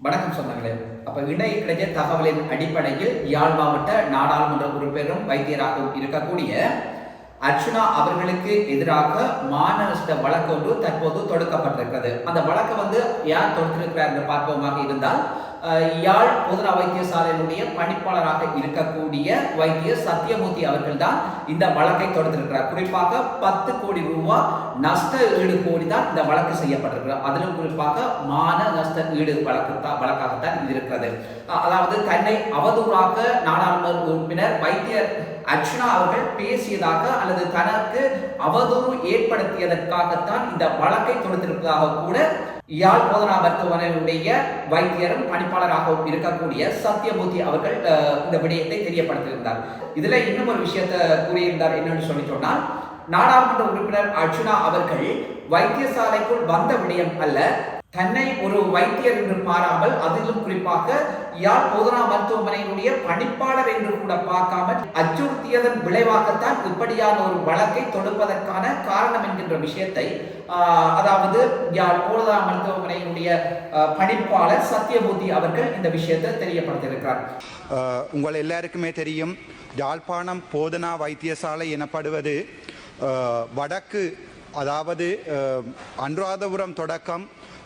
வணக்கம் சொன்னாங்களே அப்ப இணைய கிடைச்ச தகவலின் அடிப்படையில் யாழ் மாவட்ட நாடாளுமன்ற உறுப்பினரும் வைத்தியராகவும் இருக்கக்கூடிய அர்ச்சுனா அவர்களுக்கு எதிராக மான நஷ்ட வழக்கு ஒன்று தற்போது தொடுக்கப்பட்டிருக்கிறது. அந்த வழக்கு வந்து யார் தொடுத்திருக்கிறார் என்று பார்ப்போமாக இருந்தால் யாழ் பொதுநா வைத்தியசாலையினுடைய பணிப்பாளராக இருக்கக்கூடிய வைத்தியர் சத்யமூர்த்தி அவர்கள் தான் இந்த வழக்கை தொடர்ந்திருக்கிறார் குறிப்பாக பத்து கோடி ரூபாய் நஷ்ட ஈடு கோடி தான் இந்த வழக்கு செய்யப்பட்டிருக்கிறது. அதிலும் குறிப்பாக மான நஷ்ட ஈடு வழக்கு தான் வழக்காகத்தான் இது இருக்கிறது. அதாவது தன்னை அவதூறாக நாடாளுமன்ற உறுப்பினர் வைத்தியர் அர்ச்சனா அவர்கள் பேசியதாக அல்லது தனக்கு அவதூறு ஏற்படுத்தியதற்காகத்தான் இந்த வழக்கை தொடுத்திருப்பதாக கூட யாழ் போதனா மருத்துவமனையுடைய வைத்தியரும் பணிப்பாளராகவும் இருக்கக்கூடிய சத்யமூர்த்தி அவர்கள் இந்த விடயத்தை தெரியப்படுத்தியிருந்தார். இதுல இன்னும் ஒரு விஷயத்தை கூறியிருந்தார். என்னன்னு சொல்லி சொன்னால் நாடாளுமன்ற உறுப்பினர் அர்ஜுனா அவர்கள் வைத்தியசாலைக்குள் வந்த விடயம் அல்ல தன்னை ஒரு வைத்தியர் என்று பாராமல் அதிலும் குறிப்பாக யாழ் போதனா மருத்துவமனையினுடைய பணிப்பாளர் என்று கூட பார்க்காமல் அச்சுறுத்தியதன் விளைவாகத்தான் இப்படியான ஒரு வழக்கை தொடுப்பதற்கான காரணம் என்கின்ற விஷயத்தை அதாவது யாழ் போதனா மருத்துவமனையினுடைய பணிப்பாளர் சத்யமூர்த்தி அவர்கள் இந்த விஷயத்தை தெரியப்படுத்தியிருக்கிறார். உங்கள் எல்லாருக்குமே தெரியும் யாழ்ப்பாணம் போதனா வைத்தியசாலை எனப்படுவது வடக்கு அதாவது அனுராதபுரம் தொடக்கம்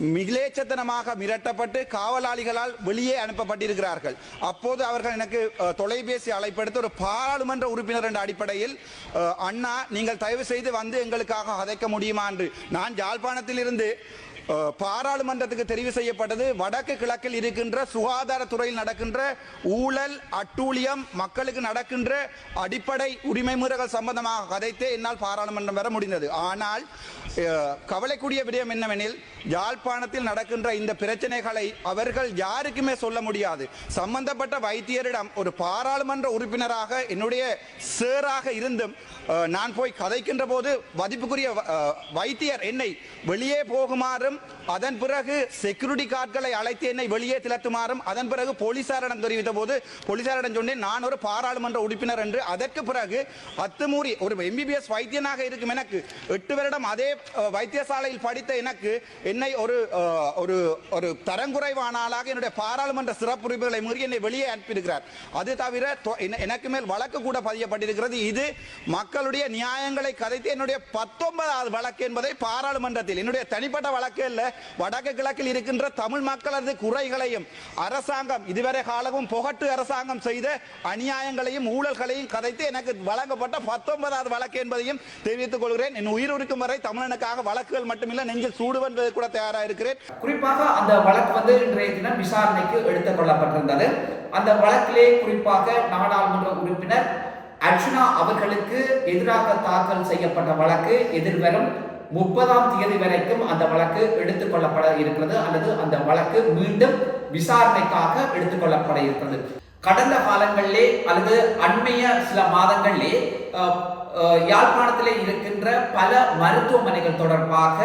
மிகிலேச்சத்தனமாக மிரட்டப்பட்டு காவலாளிகளால் வெளியே அனுப்பப்பட்டிருக்கிறார்கள். அப்போது அவர்கள் எனக்கு தொலைபேசி அழைப்படுத்த ஒரு பாராளுமன்ற உறுப்பினர் என்ற அடிப்படையில் அண்ணா நீங்கள் தயவு செய்து வந்து எங்களுக்காக கதைக்க முடியுமா? என்று. நான் யாழ்ப்பாணத்திலிருந்து பாராளுமன்றத்துக்கு தெரிவு செய்யப்பட்டது. வடக்கு கிழக்கில் இருக்கின்ற சுகாதாரத்துறையில் நடக்கின்ற ஊழல் அட்டூழியம் மக்களுக்கு நடக்கின்ற அடிப்படை உரிமை மீறல்கள் சம்பந்தமாக கதைத்தே என்னால் பாராளுமன்றம் வர முடிந்தது. ஆனால் கவலைக்கூடிய கவலைக்குரிய விடயம் என்னவெனில் யாழ்ப்பாணத்தில் நடக்கின்ற இந்த பிரச்சனைகளை அவர்கள் யாருக்குமே சொல்ல முடியாது. சம்பந்தப்பட்ட வைத்தியரிடம் ஒரு பாராளுமன்ற உறுப்பினராக என்னுடைய சேராக இருந்தும் நான் போய் கதைக்கின்ற போது மதிப்புக்குரிய வைத்தியர் என்னை வெளியே போகுமாறும் அதன் பிறகு செக்யூரிட்டி கார்டுகளை அழைத்து என்னை வெளியே திலத்துமாறும் அதன் பிறகு போலீசாரிடம் தெரிவித்த போது போலீசாரிடம் சொன்னேன் நான் ஒரு பாராளுமன்ற உறுப்பினர் என்று. அதற்கு பிறகு அத்துமூறி ஒரு எம்பிபிஎஸ் வைத்தியனாக இருக்கும் எனக்கு எட்டு வருடம் அதே வைத்தியசாலையில் படித்த எனக்கு என்னை ஒரு ஒரு ஒரு தரங்குறைவானாலாக என்னுடைய பாராளுமன்ற சிறப்புரிமைகளை மீறி என்னை வெளியே அனுப்பியிருக்கிறார். அது தவிர எனக்கு மேல் வழக்கு கூட பதியப்பட்டிருக்கிறது. இது மக்களுடைய நியாயங்களை கதைத்து என்னுடைய பத்தொன்பதாவது வழக்கு என்பதை பாராளுமன்றத்தில் என்னுடைய தனிப்பட்ட வழக்கு அல்ல வடக்கு கிழக்கில் இருக்கின்ற தமிழ் மக்களது குறைகளையும் அரசாங்கம் இதுவரை காலமும் புகட்டு அரசாங்கம் செய்த அநியாயங்களையும் ஊழல்களையும் கதைத்து எனக்கு வழங்கப்பட்ட பத்தொன்பதாவது வழக்கு என்பதையும் தெரிவித்துக் கொள்கிறேன். என் உயிர் இருக்கும் வரை தமிழனுக்காக வழக்குகள் மட்டுமில்லை நெஞ்சில் சூடுவென்பது கூட தயாராக இருக்கிறேன். குறிப்பாக அந்த வழக்கு வந்து இன்றைய தினம் விசாரணைக்கு எடுத்துக் கொள்ளப்பட்டிருந்தது. அந்த வழக்கிலே குறிப்பாக நாடாளுமன்ற உறுப்பினர் அர்ஜுனா அவர்களுக்கு எதிராக தாக்கல் செய்யப்பட்ட வழக்கு எதிர்வரும் முப்பதாம் தேதி வரைக்கும் அந்த வழக்கு எடுத்துக் கொள்ளப்பட இருக்கிறது அல்லது அந்த வழக்கு மீண்டும் விசாரணைக்காக எடுத்துக் கொள்ளப்பட இருக்கிறது. கடந்த காலங்களிலே அல்லது அண்மைய சில மாதங்களிலே யாழ்ப்பாணத்திலே இருக்கின்ற பல மருத்துவமனைகள் தொடர்பாக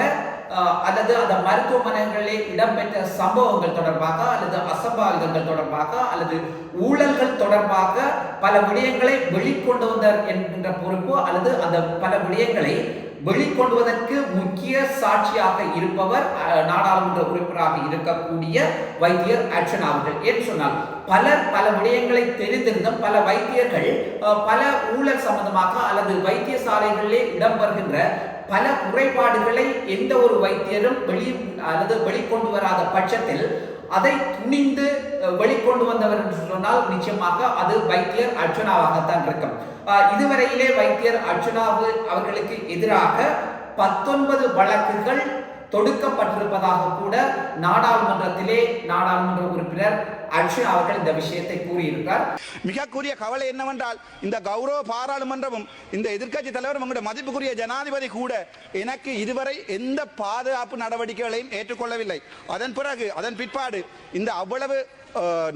அல்லது அந்த மருத்துவமனைகளில் இடம்பெற்ற சம்பவங்கள் தொடர்பாக அல்லது அசம்பாவிதங்கள் தொடர்பாக அல்லது ஊழல்கள் தொடர்பாக பல விடயங்களை வெளிக்கொண்டு வந்தார் என்கின்ற பொறுப்பு அல்லது அந்த பல விடயங்களை வெளிக்கொண்டுவதற்கு முக்கிய சாட்சியாக இருப்பவர் நாடாளுமன்ற உறுப்பினராக இருக்கக்கூடிய வைத்தியர் அர்ச்சனா அவர்கள். என்று சொன்னால் பலர் பல விடயங்களை தெரிந்திருந்தும் பல வைத்தியர்கள் பல ஊழல் சம்பந்தமாக அல்லது வைத்தியசாலைகளிலே இடம்பெறுகின்ற பல குறைபாடுகளை எந்த ஒரு வைத்தியரும் வெளி அல்லது வெளிக்கொண்டு வராத பட்சத்தில் அதை துணிந்து வெளிக்கொண்டு வந்தவர் என்று சொன்னால் நிச்சயமாக அது வைத்தியர் அர்ச்சனாவாகத்தான் இருக்கும். இதுவரையிலே வைத்தியர் அர்ச்சனாவு அவர்களுக்கு எதிராக பத்தொன்பது வழக்குகள் தொடுக்கப்பட்டிருப்பதாக கூட நாடாளுமன்றத்திலே நாடாளுமன்ற உறுப்பினர் அர்ஜுன் அவர்கள் இந்த விஷயத்தை கூறியிருக்கிறார். மிக கூறிய கவலை என்னவென்றால் இந்த கௌரவ பாராளுமன்றமும் இந்த எதிர்க்கட்சி தலைவரும் உங்களுடைய மதிப்புக்குரிய ஜனாதிபதி கூட எனக்கு இதுவரை எந்த பாதுகாப்பு நடவடிக்கைகளையும் ஏற்றுக்கொள்ளவில்லை. அதன் பிறகு அதன் பிற்பாடு இந்த அவ்வளவு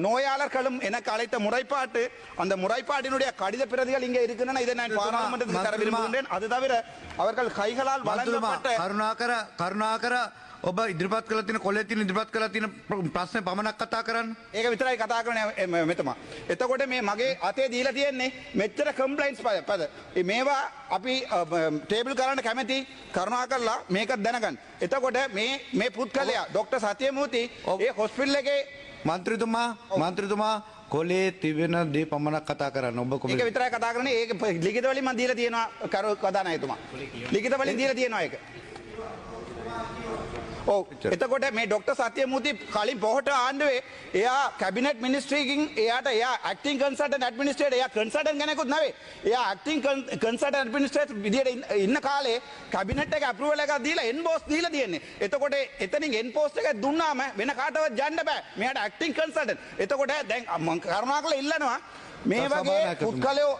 நோயாளர்களும் எனக்கு அழைத்த முறைப்பாட்டு அந்த முறைப்பாட்டினுடைய கடித பிரதிகள் இங்கே இருக்கின்றன. இதை நான் பாராளுமன்றத்துக்கு தர விரும்புகின்றேன். அது தவிர அவர்கள் கைகளால் வழங்கப்பட்ட கருணாகர கருணாகர ඔබ ඉදිරිපත් කළ තින කොල්ල තින ඉදිරිපත් කළ තින ප්‍රශ්න පමණක් කතා කරන්න? ඒක විතරයි කතා කරන මෙතම. එතකොට මේ මගේ අතේ දීලා තියෙන්නේ මෙච්චර කම්පලයින්ස් පද මේවා අපි ටේබල් කරන්න කැමති කරුණා කරලා මේක දැනගන්න. එතකොට මේ මේ පුද්ගලයා ඩොක්ටර් සතියමූර්ති ඒ හොස්පිටල් එකේ මන්ත්‍රතුමා මන්ත්‍රතුමා කොලේ තිබෙන දේ පමණක් කතා කරන්න. ඔබ කොම ඒක විතරයි කතා කරන්නේ. ඒක ලිඛිත වලින් මම දීලා තියෙනවා කරු කදානායතුමා. ලිඛිත වලින් දීලා තියෙනවා ඒක. ඔව් එතකොට මේ ඩොක්ටර් සත්‍යමූර්ති කලින් පොහොට ආණ්ඩුවේ එයා කැබිනට් මිනිස්ට්‍රීකින් එයාට එයා ඇක්ටිං කන්සල්ටන්ට් ඇඩ්මිනිස්ට්‍රේටර් එයා කන්සල්ටන්ට් කෙනෙකුත් නෙවෙයි. එයා ඇක්ටිං කන්සල්ටන්ට් ඇඩ්මිනිස්ට්‍රේටර් විදියට ඉන්න- කාලේ කැබිනට් එක අප්‍රූවල් එකක් දීලා එන්බෝස් දීලා තියෙන්නේ. එතකොට එතනින් එන්පෝස්ට් එක දුන්නාම වෙන කාටවත් යන්න බෑ. මෙයාට ඇක්ටිං කන්සල්ටන්ට්. එතකොට දැන් මම කරුණාකරලා ඉල්ලනවා මේ වගේ. පුද්ගලයෝ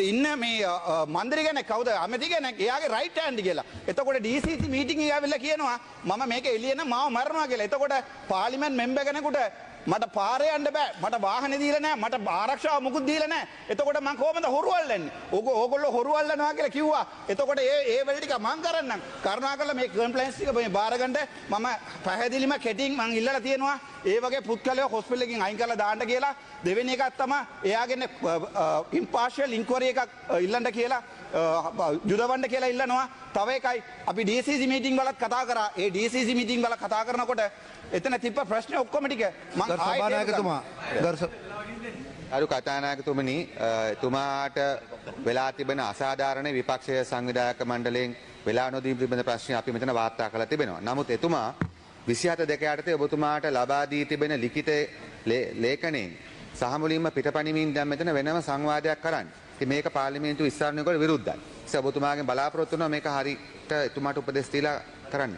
ඉන්න මේ මන්දිර ගැන කවද? අමති ගැන එයාගේ රයිට් ඇන්ඩි කියලා. එතකොට DCC මීටිං ඇවිල්ලා කියනවා මම මේක එළියන මාව මරනවා කියලා. එතකොට පාර්ලිමේන්ත් මෙම්බර් කෙනෙකුට මට පාරේ යන්න බෑ. මට වාහනේ දීලා නැහැ මට ආරක්ෂාව මුකුත් දීලා නැහැ එතකොට මං කොහමද හොරු අල්ලන්නේ ඕක ඕගොල්ලෝ හොරු අල්ලනවා කියලා කිව්වා. එතකොට ඒ ඒ වෙල ටික මං කරන්නම්. කරුණාකරලා මේ කම්ප්ලයින්ස් ටික මේ බාරගන්න මම පැහැදිලිම කෙටින් මං ඉල්ලලා තියෙනවා. ඒ වගේ පුද්ගලයෝ හොස්පිටල් එකකින් අයින් කරලා දාන්න කියලා. දෙවෙනි එකක් තමයි එයාගෙන ඉම්පාර්ෂල් ඉන්ක්වරි එකක් අ, ඉල්ලන්න කියලා. අ, යුදවන්න කියලා ඉල්ලනවා තව එකයි අපි DCC මීටිං වලත් කතා කරා ඒ DCC මීටිං වල කතා කරනකොට එතන තිබ්බ ප්‍රශ්න ඔක්කොම ටික මං ගරු ආයෙත් ඒක සභානායකතුමා අරු කතානායකතුමනි එතුමාට වෙලා තිබෙන අසාධාරණ විපක්ෂය සංවිධායක මණ්ඩලයෙන් වෙලා නොදී තිබෙන ප්‍රශ්න අපි මෙතන වාර්තා කරලා තිබෙනවා. නමුත් එතුමා 27 දෙක යටතේ ඔබතුමාට ලබා දී තිබෙන ලිඛිත ලේඛනයෙන් සහ මුලින්ම පිටපණිමින් දැන් මෙතන වෙනම සංවාදයක් කරන්න. ඉතින් මේක පාර්ලිමේන්තු විස්තරණයකට විරුද්ධයි. ඒ ඔබතුමාගෙන් බලාපොරොත්තු වෙනවා මේක හරියට එතුමාට උපදෙස් දීලා කරන්න.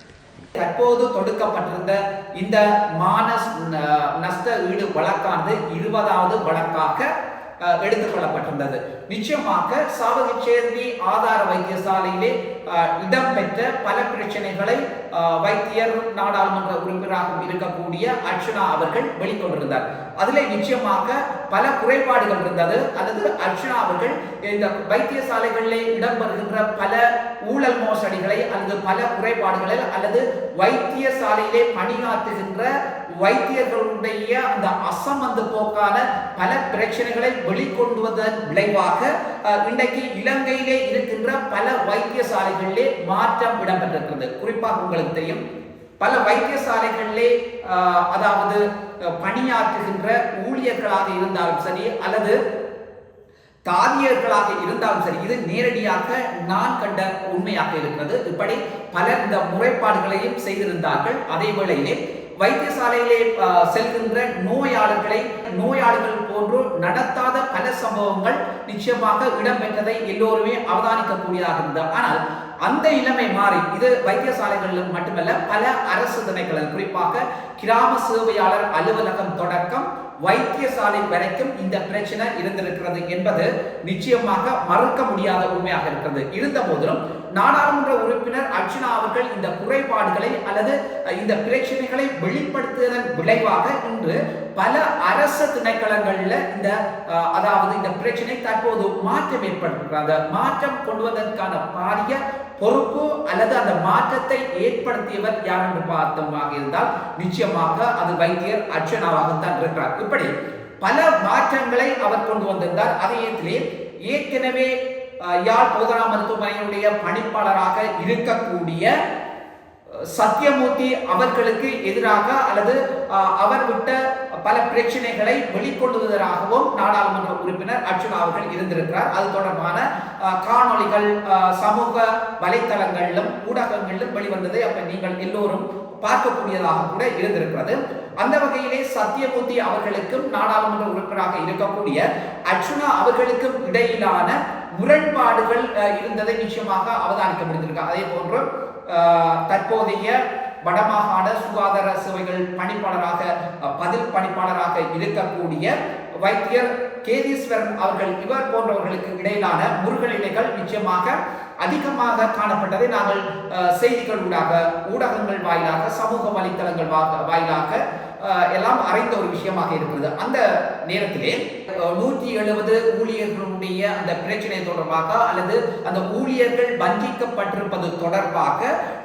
தற்போது தொடுக்கப்பட்டிருந்த இந்த மானஸ் ந- நஷ்ட ஈடு வழக்கானது இருபதாவது வழக்காக அஹ், எடுத்துக் கொள்ளப்பட்டிருந்தது. நிச்சயமாக சாவகச்சேர்வி ஆதார வைத்தியசாலையிலே இடம்பெற்ற பல பிரச்சனைகளை வைத்தியர் நாடாளுமன்ற உறுப்பினராக இருக்கக்கூடிய அர்ச்சனா அவர்கள் வெளிக்கொண்டிருந்தார். அதில் நிச்சயமாக பல குறைபாடுகள் இருந்தது. அல்லது அர்ச்சனா அவர்கள் இந்த வைத்தியசாலைகளிலே இடம்பெறுகின்ற பல ஊழல் மோசடிகளை அல்லது பல குறைபாடுகளை அல்லது வைத்தியசாலையிலே பணியாற்றுகின்ற வைத்தியர்களுடைய அந்த அசமந்து போக்கான பல பிரச்சனைகளை வெளிக்கொண்டுவதன் விளைவாக இன்றைக்கு இலங்கையிலே இருக்கின்ற பல வைத்தியசாலைகளிலே மாற்றம் இடம்பெற்றிருக்கிறது. குறிப்பாக உங்களுக்கு தெரியும் பல வைத்தியசாலைகளிலே அதாவது பணியாற்றுகின்ற ஊழியர்களாக இருந்தாலும் சரி அல்லது தாதியர்களாக இருந்தாலும் சரி இது நேரடியாக நான் கண்ட உண்மையாக இருக்கிறது. இப்படி பலர் இந்த முறைப்பாடுகளையும் செய்திருந்தார்கள். அதே வேளையிலே வைத்தியசாலையிலே செல்கின்ற நோயாளர்களை நோயாளிகள் போன்று நடத்தாத பல சம்பவங்கள் நிச்சயமாக இடம்பெற்றதை எல்லோருமே அவதானிக்கக்கூடியதாக இருந்தது. ஆனால் அந்த நிலைமை மாறி இது வைத்தியசாலைகளில் மட்டுமல்ல பல அரசு திணைக்களம் குறிப்பாக கிராம சேவையாளர் அலுவலகம் தொடக்கம் வைத்தியசாலை வரைக்கும் இந்த பிரச்சனை இருந்திருக்கிறது என்பது நிச்சயமாக மறுக்க முடியாத உண்மையாக இருக்கிறது. இருந்த போதிலும் நாடாளுமன்ற உறுப்பினர் அர்ச்சனா அவர்கள் இந்த குறைபாடுகளை அல்லது இந்த பிரச்சனைகளை வெளிப்படுத்துவதன் விளைவாக இன்று பல அரசு திணைக்களங்களில் இந்த அதாவது இந்த பிரச்சனை தற்போது மாற்றம் ஏற்பட்டிருக்கிறது அந்த மாற்றம் கொண்டுவதற்கான பாரிய பொறுப்பு அல்லது அந்த மாற்றத்தை ஏற்படுத்தியவர் யார் என்று பார்த்தோமாக இருந்தால் நிச்சயமாக அது வைத்தியர் அர்ச்சனாவாகத்தான் இருக்கிறார். இப்படி பல மாற்றங்களை அவர் கொண்டு வந்திருந்தார். அதே ஏற்கனவே யாழ் போதனா மருத்துவமனையினுடைய பணிப்பாளராக இருக்கக்கூடிய சத்யமூர்த்தி அவர்களுக்கு எதிராக அல்லது அவர் விட்ட பல பிரச்சனைகளை வெளிக்கொள்வதற்காகவும் நாடாளுமன்ற உறுப்பினர் அர்ஜுனா அவர்கள் இருந்திருக்கிறார். அது தொடர்பான காணொளிகள் சமூக வலைத்தளங்களிலும் ஊடகங்களிலும் வெளிவந்ததை அப்ப நீங்கள் எல்லோரும் பார்க்கக்கூடியதாக கூட இருந்திருக்கிறது. அந்த வகையிலே சத்யமூர்த்தி அவர்களுக்கும் நாடாளுமன்ற உறுப்பினராக இருக்கக்கூடிய அர்ஜுனா அவர்களுக்கும் இடையிலான முரண்பாடுகள் இருந்ததை நிச்சயமாக அவதானிக்க முடிந்திருக்கு அதே போன்று தற்போதைய வடமாகாண சுகாதார சேவைகள் பணிப்பாளராக பதில் பணிப்பாளராக இருக்கக்கூடிய வைத்தியர் கேதீஸ்வரன் அவர்கள் இவர் போன்றவர்களுக்கு இடையிலான முருகலினைகள் நிச்சயமாக அதிகமாக காணப்பட்டதை நாங்கள் செய்திகள் ஊடாக ஊடகங்கள் வாயிலாக சமூக வலைத்தளங்கள் வா- வாயிலாக எல்லாம் அறிந்த ஒரு விஷயமாக இருக்கிறது. அந்த நேரத்திலே நூற்றி எழுபது ஊழியர்களுடைய அந்த பிரச்சனை தொடர்பாக அல்லது அந்த ஊழியர்கள் வஞ்சிக்கப்பட்டிருப்பது தொடர்பாக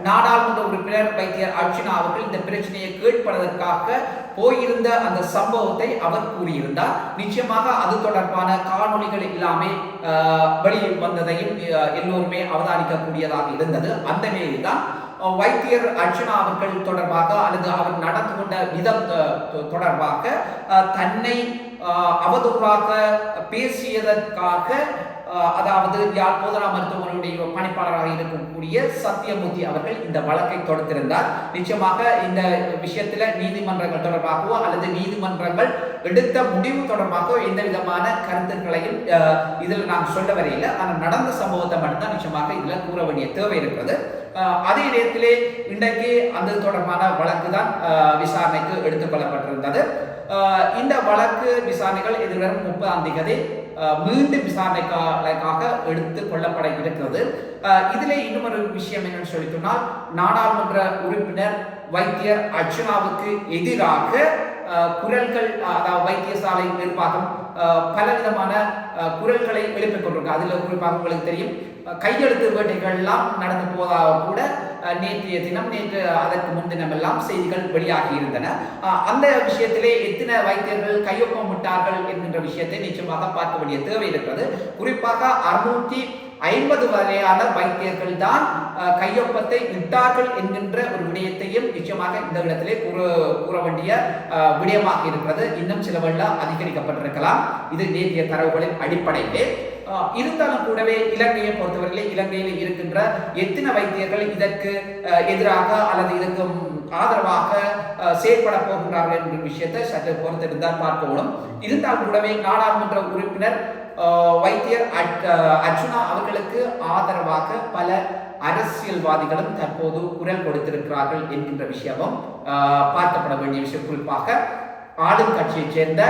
நாடாளுமன்ற உறுப்பினர் வைத்தியர் அர்ச்சனா அவர்கள் இந்த பிரச்சனையை கேட்பதற்காக போயிருந்த அந்த சம்பவத்தை அவர் கூறியிருந்தார். நிச்சயமாக அது தொடர்பான காணொலிகள் எல்லாமே வெளியில் வந்ததையும் எல்லோருமே அவதானிக்கக்கூடியதாக இருந்தது. அந்த நிலையில் தான் வைத்தியர் அர்ச்சனா அவர்கள் தொடர்பாக அல்லது அவர் நடந்து கொண்ட விதம் தொடர்பாக தன்னை அவதூறாக பேசியதற்காக அதாவது யாழ் போதனா மருத்துவமனையுடைய பணிப்பாளராக இருக்கக்கூடிய சத்யமூர்த்தி அவர்கள் இந்த வழக்கை தொடுத்திருந்தார். நிச்சயமாக இந்த விஷயத்துல நீதிமன்றங்கள் தொடர்பாகவோ அல்லது நீதிமன்றங்கள் எடுத்த முடிவு தொடர்பாகவோ எந்த விதமான கருத்துக்களையும் இதில் நான் சொல்ல வரையில ஆனால் நடந்த சம்பவத்தை மட்டும்தான் நிச்சயமாக இதில் கூற வேண்டிய தேவை இருக்கிறது. அதே நேரத்திலே இன்றைக்கு அந்த தொடர்பான வழக்கு தான் விசாரணைக்கு எடுத்துக்கொள்ளப்பட்டிருந்தது இந்த வழக்கு விசாரணைகள் எதிர்வரும் முப்பதாம் தேதி மீண்டும் விசாரணைக்காக எடுத்து கொள்ளப்பட இருக்கிறது. இதிலே விஷயம் என்னன்னு சொல்லி சொன்னால் நாடாளுமன்ற உறுப்பினர் வைத்தியர் அர்ச்சனாவுக்கு எதிராக குரல்கள் அதாவது வைத்தியசாலை நிர்வாகம் பலவிதமான குரல்களை எழுப்பிக் கொண்டிருக்கு. அதில் குறிப்பாக உங்களுக்கு தெரியும் கையெழுத்து வேட்டைகள்லாம் நடந்து போவதாக கூட நேற்றைய தினம் நேற்று அதற்கு முன்தினம் எல்லாம் செய்திகள் வெளியாகி இருந்தன. அந்த விஷயத்திலே எத்தனை வைத்தியர்கள் கையொப்பம் விட்டார்கள் என்கின்ற விஷயத்தை நிச்சயமாக பார்க்க வேண்டிய தேவை இருக்கிறது. குறிப்பாக அறுநூற்றி ஐம்பது வரையான வைத்தியர்கள் தான் கையொப்பத்தை இட்டார்கள் என்கின்ற ஒரு விடயத்தையும் நிச்சயமாக இந்த இடத்திலே கூற கூற வேண்டிய விடயமாக இருக்கிறது. இன்னும் சில அதிகரிக்கப்பட்டிருக்கலாம். இது நேற்றைய தரவுகளின் அடிப்படையிலே. இருந்தாலும் கூடவே இலங்கையை பொறுத்தவரையிலே இலங்கையில் இருக்கின்ற எத்தனை வைத்தியர்கள் இதற்கு எதிராக அல்லது இதற்கு ஆதரவாக செயற்பட போகின்றார்கள் என்கிற விஷயத்தை சற்று பொறுத்திருந்தால் பார்க்கணும் இருந்தால் கூடவே நாடாளுமன்ற உறுப்பினர் வைத்தியர் அட்- அவர்களுக்கு ஆதரவாக பல அரசியல்வாதிகளும் தற்போது குரல் கொடுத்திருக்கிறார்கள் என்கின்ற விஷயமும் பார்க்கப்பட வேண்டிய விஷயம். குறிப்பாக ஆளும் கட்சியைச் சேர்ந்த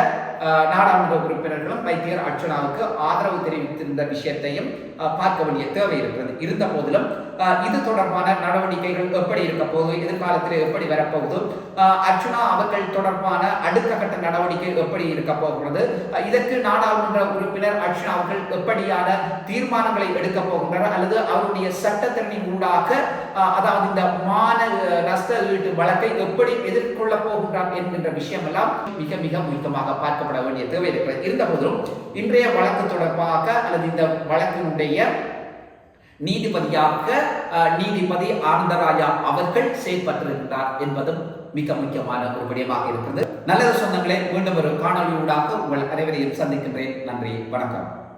நாடாளுமன்ற உறுப்பினர்களும் வைத்தியர் அர்ச்சனாவுக்கு ஆதரவு தெரிவித்திருந்த விஷயத்தையும் பார்க்க வேண்டிய தேவை இருக்கிறது. இருந்த போதிலும் அஹ், இது தொடர்பான நடவடிக்கைகள் எப்படி இருக்க போகுது எதிர்காலத்தில் எப்படி வரப்போகுது அஹ், அர்ச்சனா அவர்கள் தொடர்பான அடுத்த கட்ட நடவடிக்கை எப்படி இருக்க போகிறது இதற்கு நாடாளுமன்ற உறுப்பினர் அர்ச்சனா அவர்கள் எப்படியான தீர்மானங்களை எடுக்க போகின்றனர் அல்லது அவருடைய சட்டத்திறனின் ஊடாக அதாவது இந்த மான நஷ்ட ஈட்டு வழக்கை எப்படி எதிர்கொள்ள போகின்றார் என்கின்ற விஷயம் எல்லாம் மிக மிக முக்கியமாக காணப்பட வேண்டிய தேவை இருக்கிறது இருந்த போதிலும் இன்றைய வழக்கு தொடர்பாக அல்லது இந்த வழக்கினுடைய நீதிபதியாக நீதிபதி ஆனந்தராஜா அவர்கள் செயல்பட்டிருக்கிறார் என்பதும் மிக முக்கியமான ஒரு விடயமாக இருக்கிறது. நல்லது சொந்தங்களே மீண்டும் ஒரு காணொலியூடாக உங்கள் அனைவரையும் சந்திக்கின்றேன். நன்றி வணக்கம்.